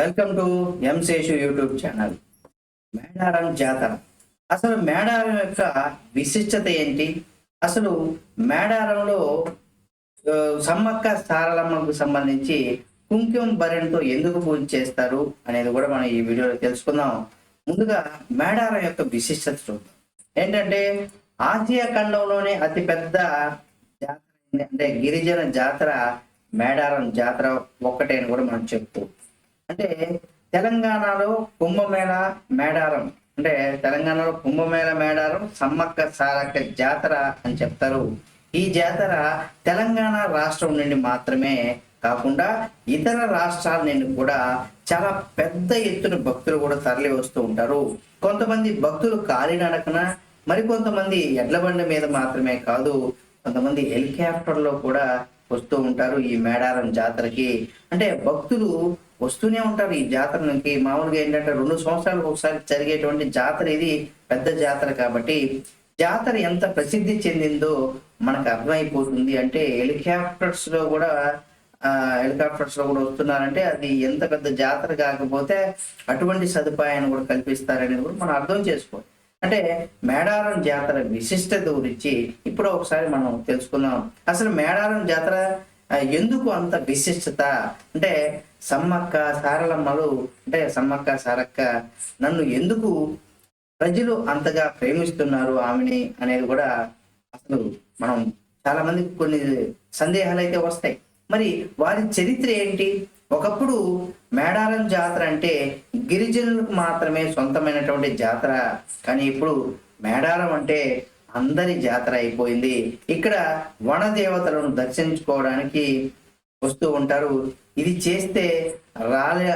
Welcome to ఎంసేషు YouTube channel. Medaram Jatara. అసలు మేడారం యొక్క విశిష్టత ఏంటి? అసలు మేడారంలో సమ్మక్క సారలమ్మకు సంబంధించి కుంకుమ బరెంతో ఎందుకు పూజ చేస్తారు అనేది కూడా మనం ఈ వీడియోలో తెలుసుకుందాం. ముందుగా మేడారం యొక్క విశిష్టత చూద్దాం. ఏంటంటే ఆసియా ఖండంలోనే అతిపెద్ద జాతర అంటే గిరిజన జాతర మేడారం జాతర ఒక్కటే అని కూడా మనం చెప్తూ అంటే తెలంగాణలో కుంభమేళ మేడారం. అంటే తెలంగాణలో కుంభమేళ మేడారం సమ్మక్క సారక్క జాతర అని చెప్తారు. ఈ జాతర తెలంగాణ రాష్ట్రం నుండి మాత్రమే కాకుండా ఇతర రాష్ట్రాల నుండి కూడా చాలా పెద్ద ఎత్తున భక్తులు కూడా తరలి వస్తూ ఉంటారు. కొంతమంది భక్తులు కాలినడకన మరికొంతమంది ఎడ్ల బండి మీద మాత్రమే కాదు కొంతమంది హెలికాప్టర్లో కూడా వస్తూ ఉంటారు ఈ మేడారం జాతరకి. అంటే భక్తులు వస్తూనే ఉంటారు ఈ జాతరకి మామూలుగా ఏంటంటే రెండు సంవత్సరాలకు ఒకసారి జరిగేటువంటి జాతర ఇది పెద్ద జాతర కాబట్టి జాతర ఎంత ప్రసిద్ధి చెందిందో మనకు అర్థమైపోతుంది. అంటే హెలికాప్టర్స్లో కూడా ఆ హెలికాప్టర్స్లో కూడా వస్తున్నారంటే అది ఎంత పెద్ద జాతర కాకపోతే అటువంటి సదుపాయాన్ని కూడా కల్పిస్తారనేది కూడా మనం అర్థం చేసుకోవాలి. అంటే మేడారం జాతర విశిష్టత గురించి ఇప్పుడు ఒకసారి మనం తెలుసుకుందాం. అసలు మేడారం జాతర ఎందుకు అంత విశిష్టత? అంటే సమ్మక్క సారలమ్మలు అంటే సమ్మక్క సారక్క నన్ను ఎందుకు ప్రజలు అంతగా ప్రేమిస్తున్నారు ఆమెని అనేది కూడా అసలు మనం చాలా మందికి కొన్ని సందేహాలు అయితే వస్తాయి. మరి వారి చరిత్ర ఏంటి? ఒకప్పుడు మేడారం జాతర అంటే గిరిజనులకు మాత్రమే సొంతమైనటువంటి జాతర. కానీ ఇప్పుడు మేడారం అంటే అందరి జాతర అయిపోయింది. ఇక్కడ వన దేవతలను దర్శించుకోవడానికి వస్తూ ఉంటారు. ఇది చేస్తే రాలే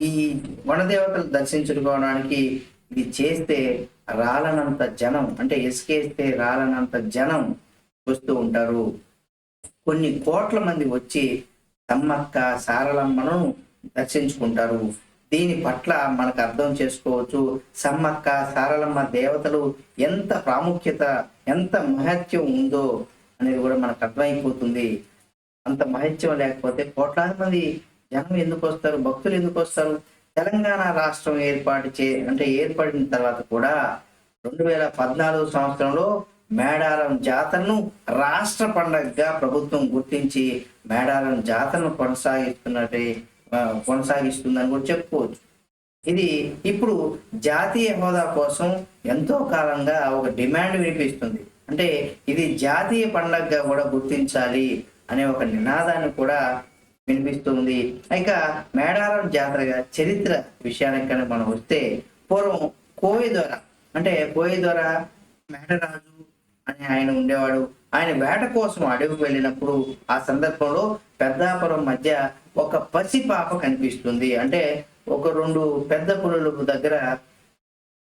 ఈ వనదేవతలు దర్శించుకోవడానికి ఇది చేస్తే రాలనంత జనం అంటే ఇసుకేస్తే రాలనంత జనం వస్తూ ఉంటారు. కొన్ని కోట్ల మంది వచ్చి సమ్మక్క సారలమ్మను దర్శించుకుంటారు. దీని పట్ల మనకు అర్థం చేసుకోవచ్చు. సమ్మక్క సారలమ్మ దేవతలు ఎంత ప్రాముఖ్యత ఎంత మహత్యం ఉందో అనేది కూడా మనకు అర్థమైపోతుంది. అంత మహత్యం లేకపోతే కోట్లాది మంది జనం ఎందుకు వస్తారు? భక్తులు ఎందుకు వస్తారు? తెలంగాణ రాష్ట్రం ఏర్పాటు చే అంటే ఏర్పడిన తర్వాత కూడా రెండు వేల పద్నాలుగు సంవత్సరంలో మేడారం జాతరను రాష్ట్ర పండగగా ప్రభుత్వం గుర్తించి మేడారం జాతరను కొనసాగిస్తున్నట్టే కొనసాగిస్తుందని కూడా చెప్పుకోవచ్చు. ఇది ఇప్పుడు జాతీయ హోదా కోసం ఎంతో కాలంగా ఒక డిమాండ్ వినిపిస్తుంది. అంటే ఇది జాతీయ పండగగా కూడా గుర్తించాలి అనే ఒక నినాదాన్ని కూడా వినిపిస్తుంది. ఇక మేడారం జాతరగా చరిత్ర విషయానికి కనుక మనం వస్తే పూర్వం కోయి ద్వారా అంటే కోయి ద్వారా మేడరాజు అని ఆయన ఉండేవాడు. ఆయన వేట కోసం అడవి వెళ్ళినప్పుడు ఆ సందర్భంలో పెద్దాపురం మధ్య ఒక పసి పాప కనిపిస్తుంది. అంటే ఒక రెండు పెద్ద పులుల దగ్గర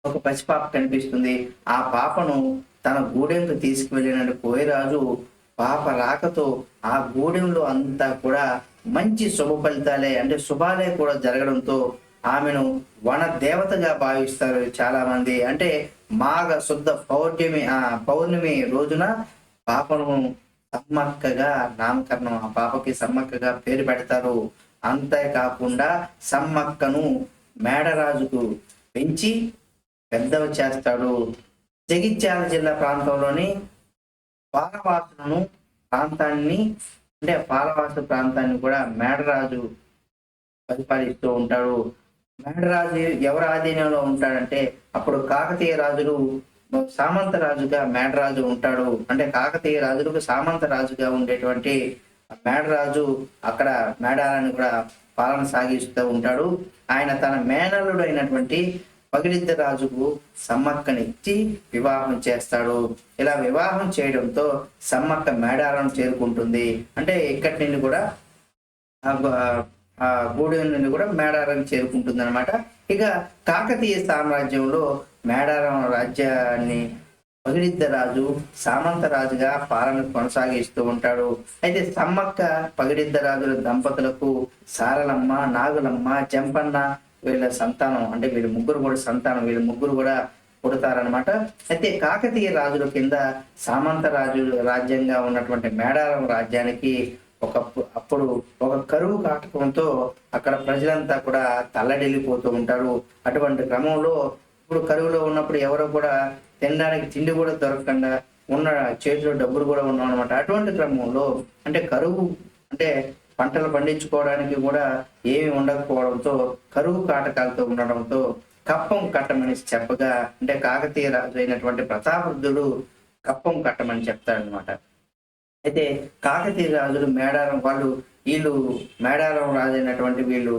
ఒక పసిపాప కనిపిస్తుంది. ఆ పాపను తన గూడెంకు తీసుకువెళ్ళిన కోయరాజు పాప రాకతో ఆ గూడెంలో అంతా కూడా మంచి శుభ ఫలితాలే అంటే శుభాలే కూడా జరగడంతో ఆమెను వన దేవతగా భావిస్తారు చాలా మంది అంటే మాఘ శుద్ధ పౌర్ణమి ఆ పౌర్ణమి రోజున పాపను సమ్మక్కగా నామకరణం ఆ పాపకి సమ్మక్కగా పేరు పెడతారు. అంతేకాకుండా సమ్మక్కను మేడరాజుకు పెంచి పెద్దవి చేస్తాడు. జగిత్యాల జిల్లా ప్రాంతంలోని పాలవాసులను ప్రాంతాన్ని అంటే పాలవాసు ప్రాంతాన్ని కూడా మేడరాజు పరిపాలిస్తూ ఉంటాడు. మేడరాజు ఎవరి ఆధీనంలో ఉంటాడంటే అప్పుడు కాకతీయ రాజులు సామంత రాజుగా మేడరాజు ఉంటాడు. అంటే కాకతీయ రాజులకు సామంత రాజుగా ఉండేటువంటి మేడరాజు అక్కడ మేడారాన్ని కూడా పాలన సాగిస్తూ ఉంటాడు. ఆయన తన మేనల్లుడు అయినటువంటి పగిడిద్ద రాజుకు సమ్మక్కనిచ్చి వివాహం చేస్తాడు. ఇలా వివాహం చేయడంతో సమ్మక్క మేడారం చేరుకుంటుంది. అంటే ఇక్కడి నుండి కూడా ఆ గూడెం నుండి కూడా మేడారం చేరుకుంటుంది అనమాట ఇక కాకతీయ సామ్రాజ్యంలో మేడారం రాజ్యాన్ని పగిడిద్ద రాజు సామంత రాజుగా పాలన కొనసాగిస్తూ ఉంటాడు. అయితే సమ్మక్క పగిడిద్ద రాజుల దంపతులకు సారలమ్మ నాగులమ్మ చెంపన్న వీళ్ళ సంతానం అంటే వీళ్ళ ముగ్గురు కూడా సంతానం వీళ్ళ ముగ్గురు కూడా పుడతారనమాట అయితే కాకతీయ రాజుల కింద సామంత రాజు రాజ్యంగా ఉన్నటువంటి మేడారం రాజ్యానికి ఒక అప్పుడు ఒక కరువు కాటకంతో అక్కడ ప్రజలంతా కూడా తల్లడిల్లిపోతూ ఉంటారు. అటువంటి క్రమంలో ఇప్పుడు కరువులో ఉన్నప్పుడు ఎవరో కూడా తినడానికి తిండి కూడా దొరకకుండా ఉన్న చేతిలో డబ్బులు కూడా ఉన్నాం అనమాట అటువంటి క్రమంలో అంటే కరువు అంటే పంటలు పండించుకోవడానికి కూడా ఏమి ఉండకపోవడంతో కరువు కాటకాలతో ఉండడంతో కప్పం కట్టమని చెప్పగా అంటే కాకతీయ రాజు అయినటువంటి ప్రతాపరుద్ధుడు కప్పం కట్టమని చెప్తాడనమాట అయితే కాకతీయ రాజులు మేడారం వాళ్ళు వీళ్ళు మేడారం రాజు అయినటువంటి వీళ్ళు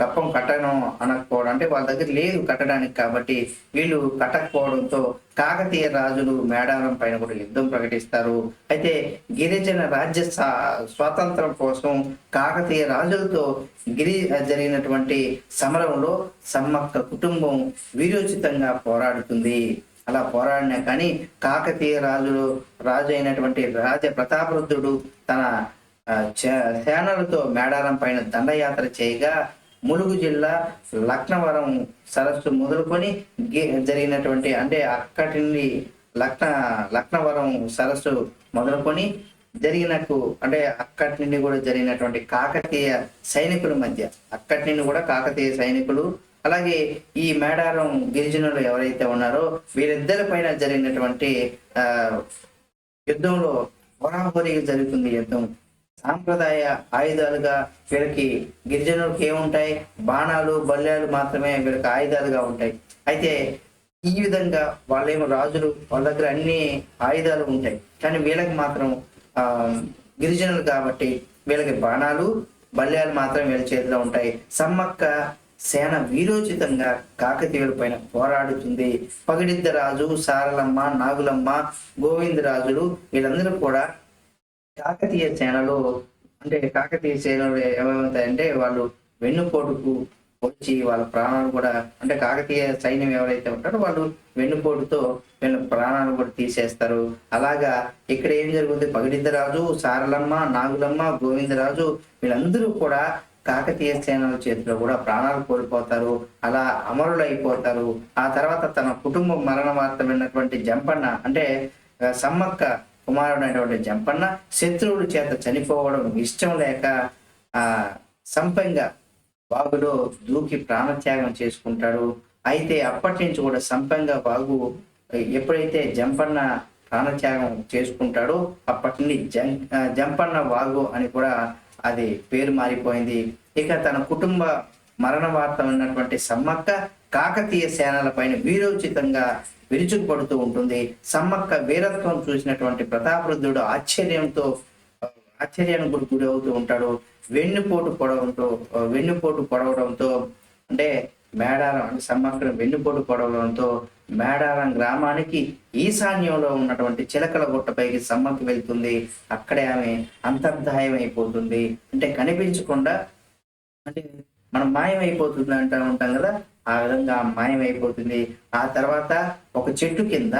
కప్పం కట్టడం అనకపోవడం అంటే వాళ్ళ దగ్గర లేదు కట్టడానికి కాబట్టి వీళ్ళు కట్టకపోవడంతో కాకతీయ రాజులు మేడారం పైన కూడా యుద్ధం ప్రకటిస్తారు. అయితే గిరిజన రాజ్య స్వాతంత్రం కోసం కాకతీయ రాజులతో గిరి జరిగినటువంటి సమరంలో సమ్మక్క కుటుంబం వీరోచితంగా పోరాడుతుంది. అలా పోరాడినా కానీ కాకతీయ రాజులు రాజు అయినటువంటి రాజ ప్రతాపరుద్ధుడు తన సేనలతో మేడారం పైన దండయాత్ర చేయగా ములుగు జిల్లా లక్నవరం సరస్సు మొదలుకొని జరిగినటువంటి అంటే అక్కడి నుండి లక్న లక్నవరం సరస్సు మొదలుకొని జరిగినట్టు అంటే అక్కడి నుండి కూడా జరిగినటువంటి కాకతీయ సైనికుల మధ్య అక్కడి నుండి కూడా కాకతీయ సైనికులు అలాగే ఈ మేడారం గిరిజనులు ఎవరైతే ఉన్నారో వీరిద్దరి పైన జరిగినటువంటి ఆ యుద్ధంలో హోరాహోరీగా జరుగుతుంది యుద్ధం. సాంప్రదాయ ఆయుధాలుగా వీళ్ళకి గిరిజనులకు ఏముంటాయి? బాణాలు బల్యాలు మాత్రమే వీళ్ళకి ఆయుధాలుగా ఉంటాయి. అయితే ఈ విధంగా వాళ్ళేమో రాజులు వాళ్ళ దగ్గర అన్ని ఆయుధాలు ఉంటాయి. కానీ వీళ్ళకి మాత్రం ఆ గిరిజనులు కాబట్టి వీళ్ళకి బాణాలు బల్యాలు మాత్రం వీళ్ళ చేతిలో ఉంటాయి. సమ్మక్క సేన వీరోచితంగా కాకతీయుల పైన పోరాడుతుంది. పగిడిద్ద రాజు సారలమ్మ నాగులమ్మ గోవిందరాజులు వీళ్ళందరూ కూడా కాకతీయ సేనలో అంటే కాకతీయ సేనలో ఏమవుతాయంటే వాళ్ళు వెన్నుపోటుకు వచ్చి వాళ్ళ ప్రాణాలు కూడా అంటే కాకతీయ సైన్యం ఎవరైతే ఉంటారో వాళ్ళు వెన్నుపోటుతో వీళ్ళ ప్రాణాలు కూడా తీసేస్తారు. అలాగా ఇక్కడ ఏం జరుగుతుంది? పగిడిద్దరాజు సారలమ్మ నాగులమ్మ గోవిందరాజు వీళ్ళందరూ కూడా కాకతీయ సేనల చేతిలో కూడా ప్రాణాలు కోల్పోతారు. అలా అమరులు అయిపోతారు ఆ తర్వాత తన కుటుంబం మరణ వార్త విన్నటువంటి జంపన్న అంటే సమ్మక్క కుమారుడైనటువంటి జంపన్న శత్రువుల చేత చనిపోవడం ఇష్టం లేక ఆ సంపంగ బాగులో దూకి ప్రాణత్యాగం చేసుకుంటాడు. అయితే అప్పటి నుంచి కూడా సంపంగ బాగు ఎప్పుడైతే జంపన్న ప్రాణత్యాగం చేసుకుంటాడో అప్పటి నుండి జం జంపన్న వాగు అని కూడా అది పేరు మారిపోయింది. ఇక తన కుటుంబ మరణ వార్త ఉన్నటువంటి సమ్మక్క కాకతీయ సేనల పైన వీరోచితంగా విరుచుకుపడుతూ ఉంటుంది. సమ్మక్క వీరత్వం చూసినటువంటి ప్రతాపరుద్ధుడు ఆశ్చర్యంతో ఆశ్చర్యానికి గురి అవుతూ ఉంటాడు. వెన్నుపోటు పొడవడంతో వెన్నుపోటు పొడవడంతో అంటే మేడారం అంటే సమ్మక్కను వెన్నుపోటు పొడవడంతో మేడారం గ్రామానికి ఈశాన్యంలో ఉన్నటువంటి చిలకల గుట్టపైకి సమ్మక్క వెళ్తుంది. అక్కడే ఆమె అంతర్ధాయం అయిపోతుంది అంటే కనిపించకుండా అంటే మనం మాయమైపోతుంది అంటూ ఉంటాం కదా ఆ విధంగా మాయమైపోతుంది. ఆ తర్వాత ఒక చెట్టు కింద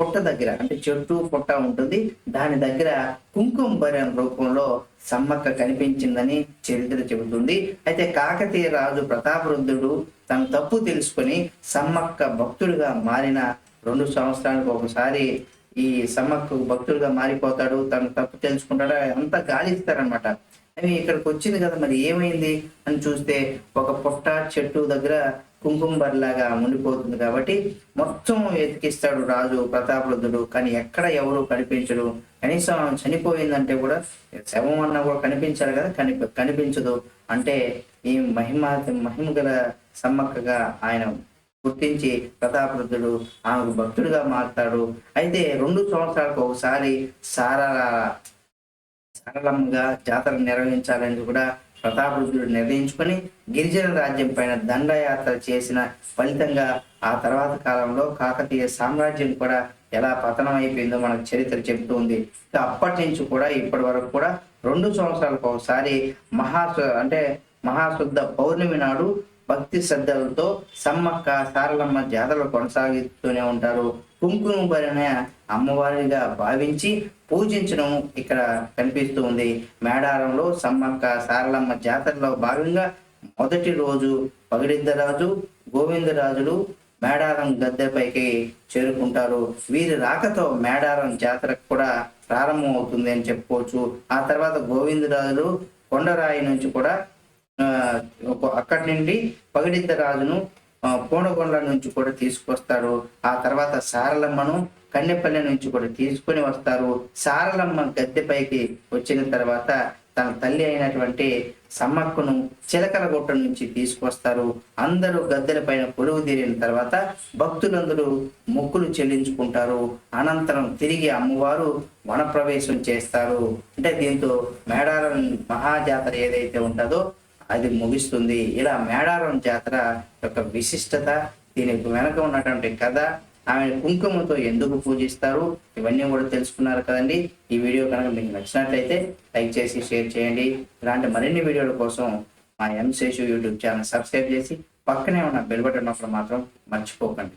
పుట్ట దగ్గర అంటే చెట్టు పుట్ట ఉంటుంది. దాని దగ్గర కుంకుమ భరం రూపంలో సమ్మక్క కనిపించిందని చరిత్ర చెబుతుంది. అయితే కాకతీయ రాజు ప్రతాపరుద్ధుడు తన తప్పు తెలుసుకొని సమ్మక్క భక్తుడిగా మారిన రెండు సంవత్సరాలకు ఒకసారి ఈ సమ్మక్క భక్తుడిగా మారిపోతాడు తన తప్పు తెలుసుకుంటాడు అంతా గాలిస్తారనమాట అవి ఇక్కడికి వచ్చింది కదా మరి ఏమైంది అని చూస్తే ఒక పుట్ట చెట్టు దగ్గర కుంకుంబర్లాగా ఉండిపోతుంది కాబట్టి మొత్తం ఎతికిస్తాడు రాజు ప్రతాపరుద్ధుడు కానీ ఎక్కడ ఎవరు కనిపించడు. కనీసం చనిపోయిందంటే కూడా శవం అన్నా కూడా కనిపించాలి కదా? కనిపి కనిపించదు. అంటే ఈ మహిమ మహిమ గల సమ్మక్కగా ఆయన గుర్తించి ప్రతాపరుద్ధుడు ఆమెకు భక్తుడిగా మారుతాడు. అయితే రెండు సంవత్సరాలకు ఒకసారి సారా సరళంగా జాతర నిర్వహించాలని కూడా ప్రతాపరుద్ధుడు నిర్ణయించుకొని గిరిజన రాజ్యం పైన దండయాత్ర చేసిన ఫలితంగా ఆ తర్వాత కాలంలో కాకతీయ సామ్రాజ్యం కూడా ఎలా పతనం అయిపోయిందో మనకు చరిత్ర చెబుతూ ఉంది. అప్పటి నుంచి కూడా ఇప్పటి వరకు కూడా రెండు సంవత్సరాలకు ఒకసారి మహా అంటే మహాశుద్ధ పౌర్ణమి నాడు భక్తి శ్రద్ధలతో సమ్మక్క సారలమ్మ జాతరలు కొనసాగిస్తూనే ఉంటారు. కుంకుమ భరిన అమ్మవారిగా భావించి పూజించడం ఇక్కడ కనిపిస్తూ ఉంది మేడారంలో సమ్మక్క సారలమ్మ జాతరలో భాగంగా మొదటి రోజు పగిడిద్దరాజు గోవిందరాజులు మేడారం గద్దెపైకి చేరుకుంటారు. వీరి రాకతో మేడారం జాతరకు కూడా ప్రారంభం అవుతుంది అని చెప్పుకోవచ్చు. ఆ తర్వాత గోవిందరాజులు కొండరాయి నుంచి కూడా అక్కడి నుండి పగిడిద్ద రాజును పూనగొండ నుంచి కూడా తీసుకొస్తారు ఆ తర్వాత సారలమ్మను కన్నెపల్లి నుంచి కూడా తీసుకొని వస్తారు. సారలమ్మ గద్దెపైకి వచ్చిన తర్వాత తన తల్లి అయినటువంటి సమ్మక్కను చిలకలగుట్ట నుంచి తీసుకొస్తారు. అందరూ గద్దెల పైన పొలువు తీరిన తర్వాత భక్తులందరూ మొక్కులు చెల్లించుకుంటారు. అనంతరం తిరిగి అమ్మవారు వనప్రవేశం చేస్తారు. అంటే దీంతో మేడారం మహాజాతర ఏదైతే ఉంటుందో అది ముగిస్తుంది. ఇలా మేడారం జాతర యొక్క విశిష్టత దీనికి వెనక ఉన్నటువంటి కథ ఆమె కుంకుమతో ఎందుకు పూజిస్తారు ఇవన్నీ కూడా తెలుసుకున్నారు కదండి. ఈ వీడియో కనుక మీకు నచ్చినట్లయితే లైక్ చేసి షేర్ చేయండి. ఇలాంటి మరిన్ని వీడియోల కోసం మా ఎంసేషు యూట్యూబ్ ఛానల్ సబ్స్క్రైబ్ చేసి పక్కనే ఉన్న బెల్ బటన్ ఉన్నప్పుడు మాత్రం మర్చిపోకండి.